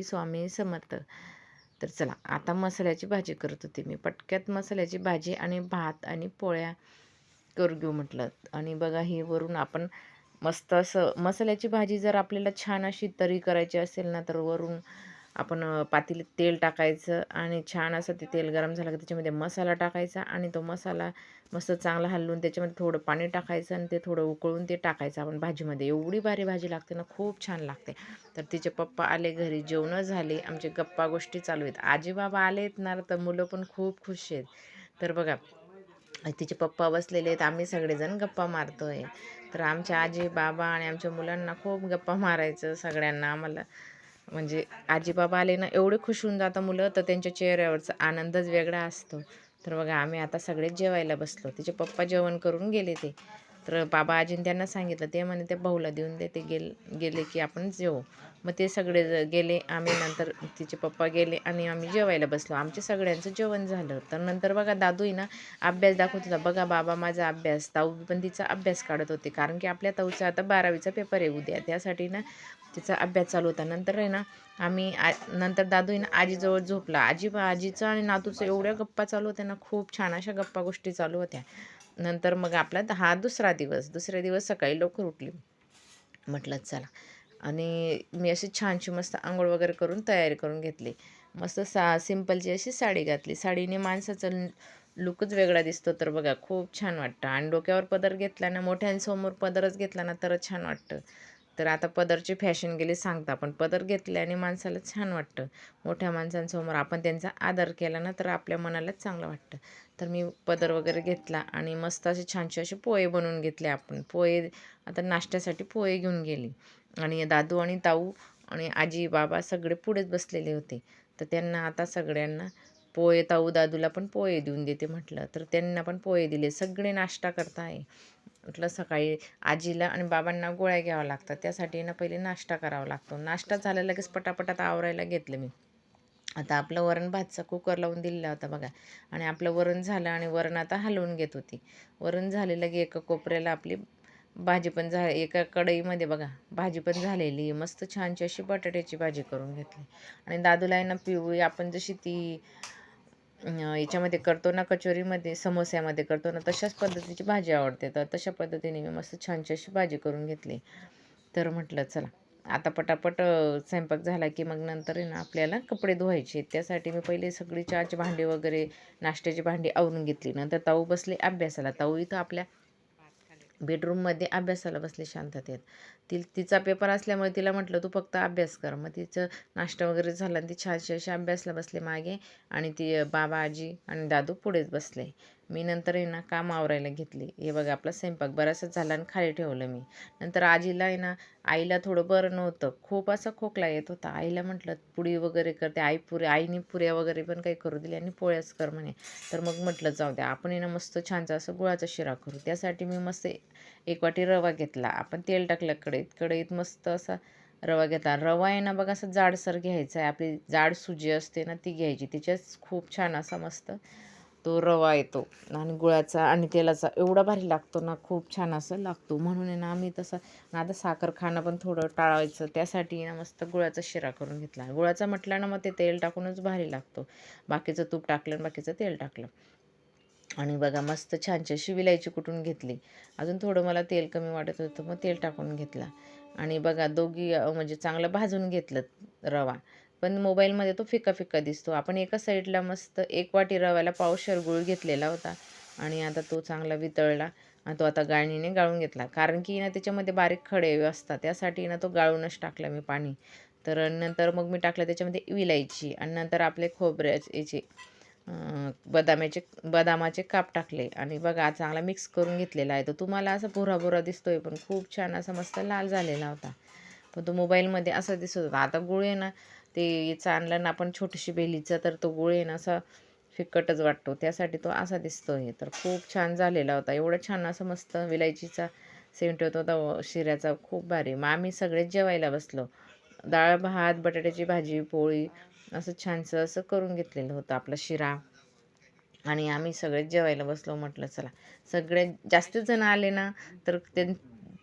श्री स्वामी समर्थ. तर चला आता मसाल्याची भाजी करत होती मी. पटक्यात मसाल्याची भाजी आणि भात आणि पोळ्या करू घेऊ म्हटलं. आणि बघा हे वरून आपण मस्त असं मसाल्याची भाजी जर आपल्याला छान अशी तरी करायची असेल ना तर वरून आपण पातेलीत तेल टाकायचं आणि छान असं ते तेल गरम झालं की त्याच्यामध्ये मसाला टाकायचा आणि तो मसाला मस्त चांगला हलवून त्याच्यामध्ये थोडं पाणी टाकायचं आणि ते थोडं उकळून ते टाकायचं आपण भाजीमध्ये. एवढी भारी भाजी लागते ना खूप छान लागते. तर तिचे पप्पा आले घरी जेवणं झाले आमचे गप्पा गोष्टी चालू आहेत. आजी बाबा आले आहेत ना तर मुलं पण खूप खुश आहेत. तर बघा तिचे पप्पा बसलेले आहेत आम्ही सगळेजण गप्पा मारतो आहे तर आमच्या आजी बाबा आणि आमच्या मुलांना खूप गप्पा मारायचं सगळ्यांना आम्हाला. म्हणजे आजी बाबा आले ना एवढे खुश होऊन जातं मुलं तर त्यांच्या चेहऱ्यावरचा आनंदच वेगळा असतो. तर बघा आम्ही आता सगळेच जेवायला बसलो. तिचे पप्पा जेवण करून गेले ते. तर बाबा आजीने त्यांना सांगितलं ते म्हणे ते भाऊला देऊन दे ते गेल गेले की आपण जेवू. मग ते सगळे गेले. आम्ही नंतर तिचे पप्पा गेले आणि आम्ही जेवायला बसलो. आमच्या सगळ्यांचं जेवण झालं. तर नंतर बघा दादूही ना अभ्यास दाखवत होता. बघा बाबा माझा अभ्यास ताऊ पण तिचा अभ्यास काढत होते. कारण की आपल्या ताऊचा आता बारावीचा पेपर आहे उद्या. त्यासाठी ना तिचा अभ्यास चालू होता. नंतर आहे ना आम्ही आ नंतर दादू ना आजीजवळ झोपला. आजी आजीचं आणि नातूचं एवढ्या गप्पा चालू होत्या ना खूप छान अशा गप्पा गोष्टी चालू होत्या. नंतर मग आपला हा दुसरा दिवस दुसऱ्या दिवस सकाळी लवकर उठली. म्हटलं चला. आणि मी अशी छानशी मस्त आंघोळ वगैरे करून तयारी करून घेतली. मस्त सा सिंपलची अशी साडी घातली. साडीने माणसाचं लुकच वेगळा दिसतो तर बघा खूप छान वाटतं. आणि डोक्यावर पदर घेतला ना मोठ्यांसमोर पदरच घेतला ना तरच छान वाटतं. तर आता पदरची फॅशन गेली सांगता पण पदर घेतल्याने माणसाला छान वाटतं. मोठ्या माणसांसमोर आपण त्यांचा आदर केला ना तर आपल्या मनालाच चांगलं वाटतं. तर मी पदर वगैरे घेतला आणि मस्त असे छानसे असे पोहे बनवून घेतले आपण. पोहे आता नाश्त्यासाठी पोहे घेऊन गेली. आणि दादू आणि ताऊ आणि आजी बाबा सगळे पुढेच बसलेले होते. तर त्यांना आता सगळ्यांना पोहे ताऊ दादूला पण पोहे देऊन देते म्हटलं. तर त्यांना पण पोहे दिले. सगळे नाश्ता करता आहे. म्हटलं सकाळी आजीला आणि बाबांना गोळ्या घ्याव्या लागतात. त्यासाठी ना पहिले नाश्ता करावा लागतो. नाश्ता झाला लगेच पटापटात आवरायला घेतलं मी. आता आपलं वरण भातचा कुकर लावून दिलेला होता बघा. आणि आपलं वरण झालं आणि वरण आता हलवून घेत होती. वरण झालेलं की एका कोपऱ्याला आपली भाजी पण झा एका कढईमध्ये बघा. भाजी पण झालेली. मस्त छानशी अशी बटाट्याची भाजी करून घेतली. आणि दादूला आहे ना पिवळी आपण जशी ती याच्यामध्ये करतो ना कचोरीमध्ये समोस्यामध्ये करतो ना तशाच पद्धतीची भाजी आवडते. तर तशा पद्धतीने मी मस्त छानशी अशी भाजी करून घेतली. तर म्हटलं चला. आता पटापट स्वयंपाक झाला की मग नंतर आहे ना आपल्याला कपडे धुवायचे. त्यासाठी मी पहिले सगळी चहाची भांडी वगैरे नाश्त्याची भांडी आवरून घेतली. नंतर ताऊ बसले अभ्यासाला. ताऊ इथं आपल्या बेडरूममध्ये अभ्यासाला बसले शांततेत. ती तिचा पेपर असल्यामुळे तिला म्हटलं तू फक्त अभ्यास कर. मग तिचं नाश्ता वगैरे झाला आणि ती छानशी अशी अभ्यासला बसले मागे आणि ती बाबा आजी आणि दादू पुढेच बसले. मी नंतर आहे ना काम आवरायला घेतली. हे बघा आपला स्वयंपाक बराचसा झाला आणि खाली ठेवलं मी. नंतर आजीला आहे ना आईला थोडं बरं नव्हतं. खूप असा खोकला येत होता. आईला म्हटलं पुडी वगैरे करते आई पुरे आईने पुऱ्या वगैरे पण काही करू दिली आणि पोळ्याच कर म्हणे. तर मग म्हटलं जाऊ द्या आपण ना मस्त छानचा असं गुळाचा शिरा करू. त्यासाठी मी मस्त एक वाटी रवा घेतला. आपण तेल टाकलं कढईत कढईत मस्त असा रवा घेतला. रवा आहे ना बघा असं जाडसर घ्यायचा आहे. आपली जाड सुजी असते ना ती घ्यायची. तिच्याच खूप छान असा मस्त तो रवा येतो आणि गुळाचा आणि तेलाचा. एवढा भारी लागतो ना खूप छान असं लागतो. म्हणून आहे ना आम्ही तसं आता साखर खाणं पण थोडं टाळायचं. त्यासाठी ना मस्त गुळाचा शिरा करून घेतला. गुळाचा म्हटला ना मग ते तेल टाकूनच भारी लागतो. बाकीचं तूप टाकलं आणि बाकीचं तेल टाकलं. आणि बघा मस्त छानशी छान विलायची कुटून घेतली. अजून थोडं मला तेल कमी वाटत होतं मग तेल टाकून घेतला. आणि बघा दोघी म्हणजे चांगलं भाजून घेतलं रवा. पण मोबाईलमध्ये तो फिका फिका दिसतो. आपण एका साईडला मस्त एक वाटी रव्याला पावशर गुळ घेतलेला होता आणि आता तो चांगला वितळला आणि तो आता गाळणीने गाळून घेतला. कारण की ना त्याच्यामध्ये बारीक खडे असतात. त्यासाठी ना तो गाळूनच टाकला मी पाणी. तर नंतर मग मी टाकलं त्याच्यामध्ये विलायची आणि नंतर आपले खोबऱ्याचे याचे बदामाचे बदामाचे काप टाकले. आणि बघा चांगला मिक्स करून घेतलेला आहे. तो तुम्हाला असा भुरा भुरा दिसतोय पण खूप छान असा मस्त लाल झालेला होता. पण तो मोबाईलमध्ये असा दिसत होता. आता गुळ आहे ना ते याचा आणला ना आपण छोटीशी बेलीचा तर तो गुळ आहे ना असा फिक्कटच वाटतो. त्यासाठी तो असा दिसतो आहे. तर खूप छान झालेला होता. एवढं छान असं मस्त विलायचीचा सेंट होता शिऱ्याचा खूप भारी. मग आम्ही सगळेच जेवायला बसलो. डाळ भात बटाट्याची भाजी पोळी असं छानसं असं करून घेतलेलं होतं आपला शिरा. आणि आम्ही सगळेच जेवायला बसलो म्हटलं चला. सगळ्यात जास्त जण आले ना तर त्यां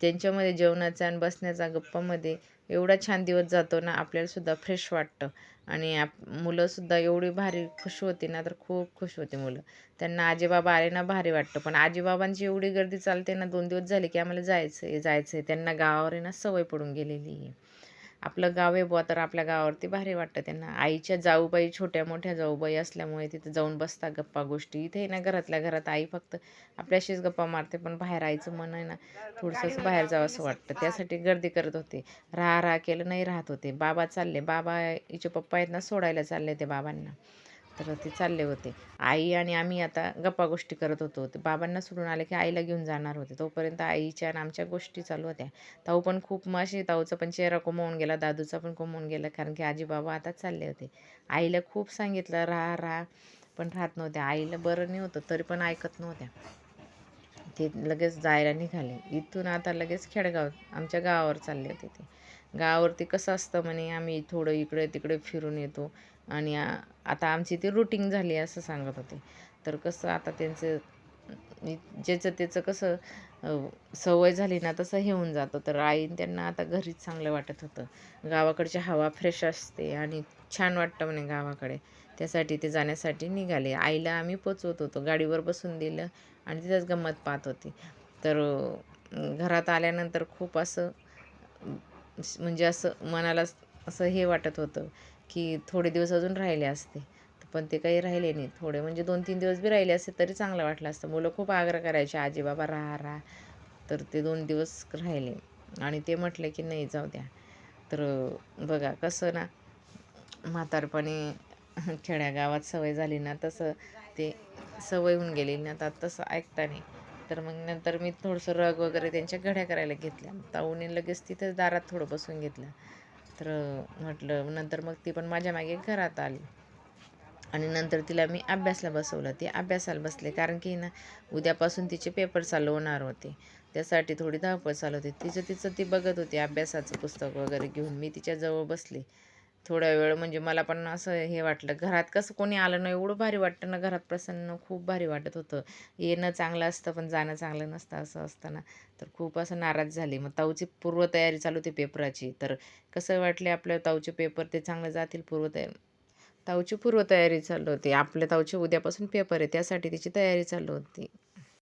त्यांच्यामध्ये जेवणाचा आणि बसण्याचा गप्पामध्ये एवढा छान दिवस जातो ना आपल्यालासुद्धा फ्रेश वाटतं. आणि आप मुलंसुद्धा एवढी भारी खुश होती ना तर खूप खुश होते मुलं. त्यांना आजीबाबा आले ना भारी वाटतं. पण आजीबाबांची एवढी गर्दी चालते ना दोन दिवस झाले की आम्हाला जायचं आहे जायचं आहे त्यांना गावावर आहे ना सवय पडून गेलेली आहे. आपलं गाव आहे बुवा तर आपल्या गावावरती भारी वाटतं त्यांना. आईच्या जाऊबाई छोट्या मोठ्या जाऊबाई असल्यामुळे तिथं जाऊन बसता गप्पा गोष्टी. इथे ना घरातल्या घरात आई फक्त आपल्याशीच गप्पा मारते पण बाहेर आईचं मन आहे ना थोडंसं बाहेर जावं असं वाटतं. त्यासाठी गर्दी करत होते. राहा राहा केलं नाही राहत होते. बाबा चालले. बाबा हिचे पप्पा आहेत ना सोडायला चालले ते बाबांना. तर ते चालले होते. आई आणि आम्ही आता गप्पा गोष्टी करत होतो. ते बाबांना सोडून आले की आईला घेऊन जाणार होते. तोपर्यंत आईच्या आणि आमच्या गोष्टी चालू होत्या. ताऊ पण खूप माशी ताऊचा पण चेहरा कोमवून गेला दादूचा पण कोमवून गेला कारण की आजी बाबा आता चालले होते. आईला खूप सांगितलं राहा राहा. पण राहत नव्हत्या. आईला बरं नाही होतं तरी पण ऐकत नव्हत्या. ते लगेच जायला निघाले. इथून आता लगेच खेडगाव आमच्या गावावर चालले होते ते. गावावरती कसं असतं म्हणे आम्ही थोडं इकडे तिकडे फिरून येतो आणि आता आमची ती रुटीन झाली असं सांगत होते. तर कसं आता त्यांचं ज्याचं त्याचं कसं सवय झाली ना तसं हे होऊन जातं. तर आईन त्यांना आता घरीच चांगलं वाटत होतं. गावाकडची हवा फ्रेश असते आणि छान वाटतं म्हणे गावाकडे. त्यासाठी ते जाण्यासाठी निघाले. आईला आम्ही पोचवत होतो. गाडीवर बसून दिलं. आणि तिथंच गंमत पाहत होती. तर घरात आल्यानंतर खूप असं म्हणजे असं मनाला असं हे वाटत होतं की थोडे दिवस अजून राहिले असते. पण ते काही राहिले नाही. थोडे म्हणजे दोन तीन दिवस बी राहिले असते तरी चांगलं वाटलं असतं. मुलं खूप आग्रह करायचे आजी बाबा राहा राहा. तर ते दोन दिवस राहिले. आणि ते म्हटले की नाही जाऊ द्या. तर बघा कसं ना म्हातारपणी खेड्यागावात सवय झाली ना तसं ते सवय होऊन गेली. ना आता तसं ऐकता नाही. तर मग नंतर मी थोडंसं रग वगैरे त्यांच्या घड्या करायला घेतल्या. ताऊने लगेच तिथंच दारात थोडं बसून घेतलं. तर म्हटलं नंतर मग ती पण माझ्या मागे घरात आली. आणि नंतर तिला मी अभ्यासला बसवलं. ती अभ्यासाला बसले. कारण की ना उद्यापासून तिचे पेपर चालू होणार होते. त्यासाठी थोडी धावपळ चालू होती. तिचं तिचं ती बघत होती. अभ्यासाचं पुस्तक वगैरे घेऊन मी तिच्याजवळ बसले. थोडा वेळ म्हणजे मला पण असं हे वाटलं. घरात कसं कोणी आलं नाही एवढं भारी वाटतं ना घरात प्रसन्न खूप भारी वाटत होतं. येणं चांगलं असतं पण जाणं चांगलं नसतं असं असताना. तर खूप असं नाराज झाली. मग ताऊची पूर्वतयारी चालू होती पेपराची. तर कसं वाटले आपल्या ताऊचे पेपर ते चांगले जातील पूर्वतयारी? ताऊची पूर्वतयारी चालू होती. आपल्या ताऊचे उद्यापासून पेपर आहे त्यासाठी तिची तयारी चालू होती.